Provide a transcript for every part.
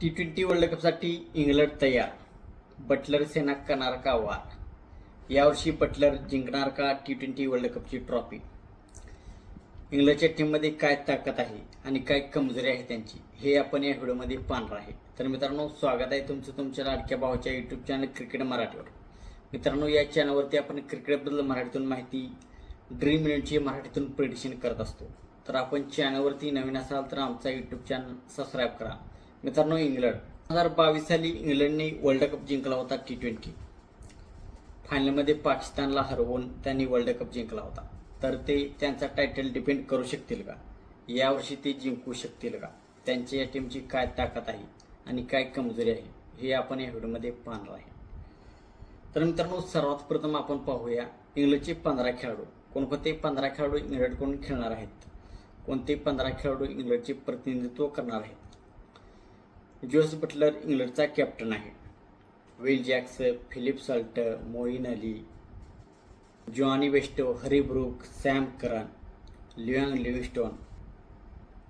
T twenty world कपसाठी England तयार. Butler सेना करणार का वार? यावर्षी बटलर जिंकणार का टी ट्वेंटी वर्ल्ड कपची ट्रॉफी इंग्लंडच्या टीममध्ये काय ताकद आहे आणि काय कमजोरी आहे त्यांची? हे आपण या व्हिडिओमध्ये पाहणार आहे. तर मित्रांनो स्वागत आहे तुमचं तुमच्या लाडक्या भावाच्या यूट्यूब चॅनल क्रिकेट मराठीवर. मित्रांनो या चॅनलवरती आपण क्रिकेटबद्दल मराठीतून माहिती ड्रीम इलेव्हनची मराठीतून प्रिडिक्शन करत असतो. तर आपण चॅनलवरती नवीन असाल तर आमचा यूट्यूब चॅनल सबस्क्राईब करा. मित्रांनो इंग्लंड. दोन हजार बावीस साली इंग्लंडने वर्ल्ड कप जिंकला होता टी ट्वेंटी फायनलमध्ये पाकिस्तानला हरवून त्यांनी वर्ल्ड कप जिंकला होता. तर ते त्यांचा टायटल डिपेंड करू शकतील का? यावर्षी ते जिंकू शकतील का? त्यांच्या या टीमची काय ताकद आहे आणि काय कमजोरी आहे हे आपण या व्हिडिओमध्ये पाहणार आहे. तर मित्रांनो सर्वात प्रथम आपण पाहूया इंग्लंडचे पंधरा खेळाडू. कोणकोणते पंधरा खेळाडू इंग्लंडकडून खेळणार आहेत? कोणते पंधरा खेळाडू इंग्लंडचे प्रतिनिधित्व करणार आहेत? जोस बटलर इंग्लंडचा कॅप्टन आहे. Will Jacks Philip Salt Moeen Ali Jonny Bairstow Harry Brook Sam Curran Liam Livingstone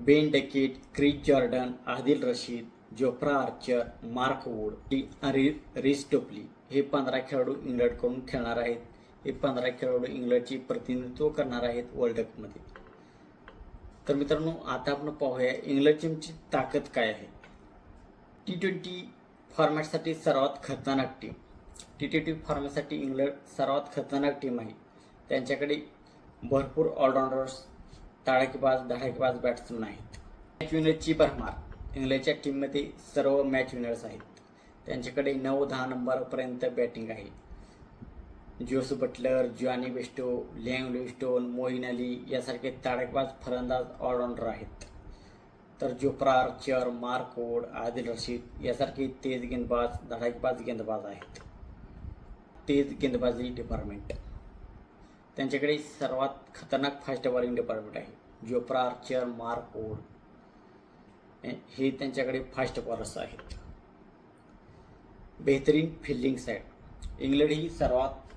Ben Duckett Chris Jordan Adil Rashid Jofra Archer Mark Wood आणि रिस टोपली हे पंधरा खेळाडू इंग्लंडकडून खेळणार आहेत. हे पंधरा खेळाडू इंग्लंडचे प्रतिनिधित्व करणार आहेत वर्ल्ड कपमध्ये. तर मित्रांनो आता आपण पाहूया इंग्लंड टीमची ताकद काय आहे. टी ट्वेंटी फॉर्मॅटसाठी सर्वात खतरनाक टीम टी ट्वेंटी फॉर्मॅटसाठी इंग्लंड सर्वात खतरनाक टीम आहे. त्यांच्याकडे भरपूर ऑलराऊंडर्स ताळकीबाज धडाकीबाज बॅट्समन आहेत. मॅच विनरची भरमार. इंग्लंडच्या टीममध्ये सर्व मॅच विनर्स आहेत. त्यांच्याकडे नऊ दहा नंबरपर्यंत बॅटिंग आहे. Jos Butler Jonny Bairstow Liam Livingstone Moeen Ali यासारखे ताडकबाज फलंदाज ऑलराऊंडर आहेत. तर Jofra Archer Mark Adil Rashid यासारखे तेज गेंदबाज धडाकेबाज गेंदबाज आहेत. तेज गेंदबाजी डिपार्टमेंट त्यांच्याकडे सर्वात खतरनाक फास्ट बॉलिंग डिपार्टमेंट आहे. जोफ्रा आर्चर मार्क हे त्यांच्याकडे फास्ट बॉलर्स आहेत. बेहतरीन फिल्डिंग साईड इंग्लंड ही सर्वात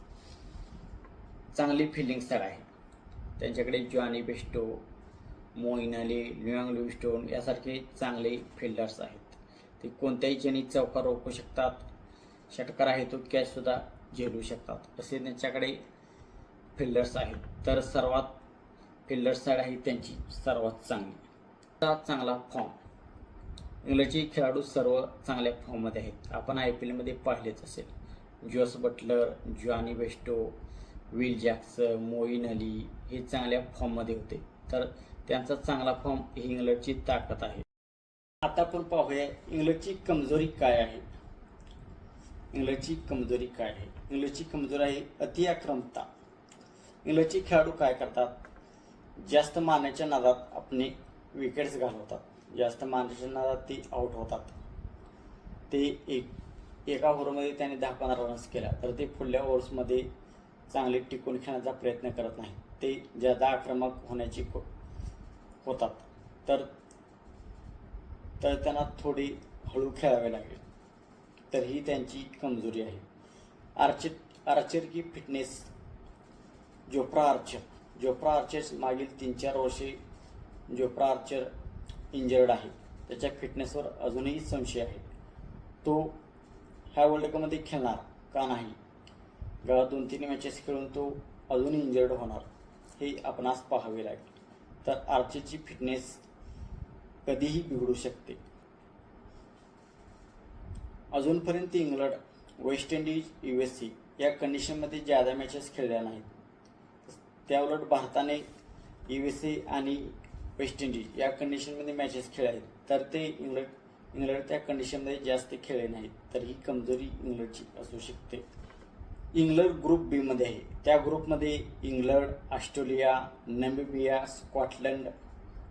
चांगली फिल्डिंग साईड आहे. त्यांच्याकडे Jonny Bairstow Moeen Ali Liam Livingstone यासारखे चांगले फिल्डर्स आहेत. ते कोणत्याही जणी चौकार रोखू शकतात. षटकार आहे तो कॅचसुद्धा झेलू शकतात. असे त्यांच्याकडे फिल्डर्स आहेत. तर सर्वात फिल्डर्स साईड आहे त्यांची सर्वात चांगली. चांगला फॉर्म इंग्लंडचे खेळाडू सर्व चांगल्या फॉर्ममध्ये आहेत. आपण आय पी एलमध्ये पाहिलेच असेल. Jos Butler Jonny Bairstow Will Jacks Moeen Ali हे चांगल्या फॉर्ममध्ये होते. तर त्यांचा चांगला फॉर्म ही इंग्लंडची ताकद आहे. आता आपण पाहूया इंग्लंडची कमजोरी काय आहे. इंग्लंडची कमजोरी काय आहे. इंग्लंडची कमजोरी आहे अति आक्रमकता इंग्लंडचे खेळाडू काय करतात? जास्त मारण्याच्या नादात आपले विकेट्स घालवतात. जास्त मानाच्या नादात ते आउट होतात. ते एक एका ओव्हरमध्ये त्याने दहा पंधरा रन्स केल्या. तर ते पुढल्या ओव्हर्समध्ये चांगले टिकून खेळण्याचा प्रयत्न करत नाही. ते ज्यादा आक्रमक होण्याची को- होतात. तर तर त्यांना थोडी हळू खेळावे लागेल. तर ही त्यांची कमजोरी आहे. आर्चर आर्चर की fitness? Jofra Archer. Jofra Archer मागील तीन चार वर्षे जोप्रा आर्चर इंजर्ड आहे. त्याच्या फिटनेसवर अजूनही संशय आहे. तो ह्या वर्ल्ड कपमध्ये खेळणार का नाही? दोन तीन मॅचेस खेळून तो अजून इंजर्ड होणार हे आपणास पाहावे लागेल. तर आर्चेची फिटनेस कधीही बिघडू शकते. अजूनपर्यंत England West Indies U S C या कंडिशनमध्ये ज्यादा मॅचेस खेळल्या नाहीत. त्याउलट भारताने यू एस ए आणि वेस्ट इंडिज या कंडिशनमध्ये मॅचेस खेळले आहेत. तर ते इंग्लंड इंग्लंड त्या कंडिशनमध्ये जास्त खेळले नाहीत. तर ही कमजोरी इंग्लंडची असू शकते. इंग्लंड ग्रुप बीमध्ये आहे. त्या ग्रुपमध्ये इंग्लंड ऑस्ट्रेलिया नमिबिया स्कॉटलंड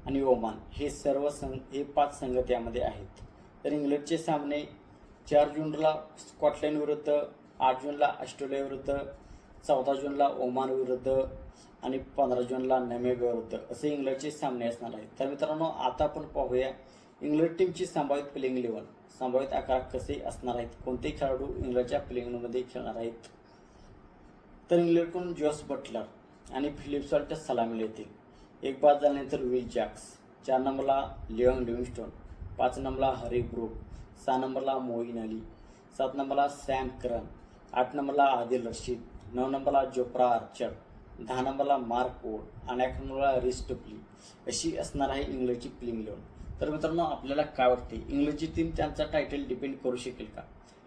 आणि ओमान हे सर्व संघ हे पाच संघ त्यामध्ये आहेत. तर इंग्लंडचे सामने चार जूनला स्कॉटलंड विरुद्ध आठ जूनला ऑस्ट्रेलिया विरुद्ध चौदा जूनला ओमान विरुद्ध आणि पंधरा जूनला नमिबिया विरुद्ध असे इंग्लंडचे सामने असणार आहेत. तर मित्रांनो आता आपण पाहूया इंग्लंड टीमची संभावित प्लेइंग इलेव्हन संभावित आकार कसे असणार आहेत? कोणते खेळाडू इंग्लंडच्या प्लेइंगमध्ये खेळणार आहेत? तर इंग्लंडकडून जॉस बटलर आणि फिलिप सलामी येतील एक बाद झाल्यानंतर विल जॅक्स चार नंबरला लिओन लिव्हिंगस्टोन पाच नंबरला हरी ब्रूक सहा नंबरला मोईन अली सात नंबरला सॅम करन आठ नंबरला आदिल रशीद नऊ नंबरला जोप्रा आर्चर दहा नंबरला मार्क वोड आणि अकरा नंबरला रिस्ट अशी असणार आहे इंग्लंडची प्लिंग इलेवन तर मित्रांनो आपल्याला काय वाटते? इंग्लंडची टीम त्यांचा टायटल डिपेंड करू शकेल का?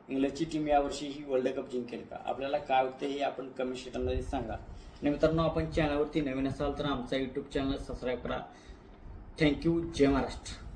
इंग्लंडची टीम यावर्षी ही वर्ल्ड कप जिंकेल. का? आपल्याला काय वाटतं हे आपण कमेंट सेक्शनमध्ये सांगा. आणि मित्रांनो आपण चॅनलवरती नवीन असाल तर आमचा यूट्यूब चॅनल सबस्क्राईब करा. थँक्यू जय महाराष्ट्र.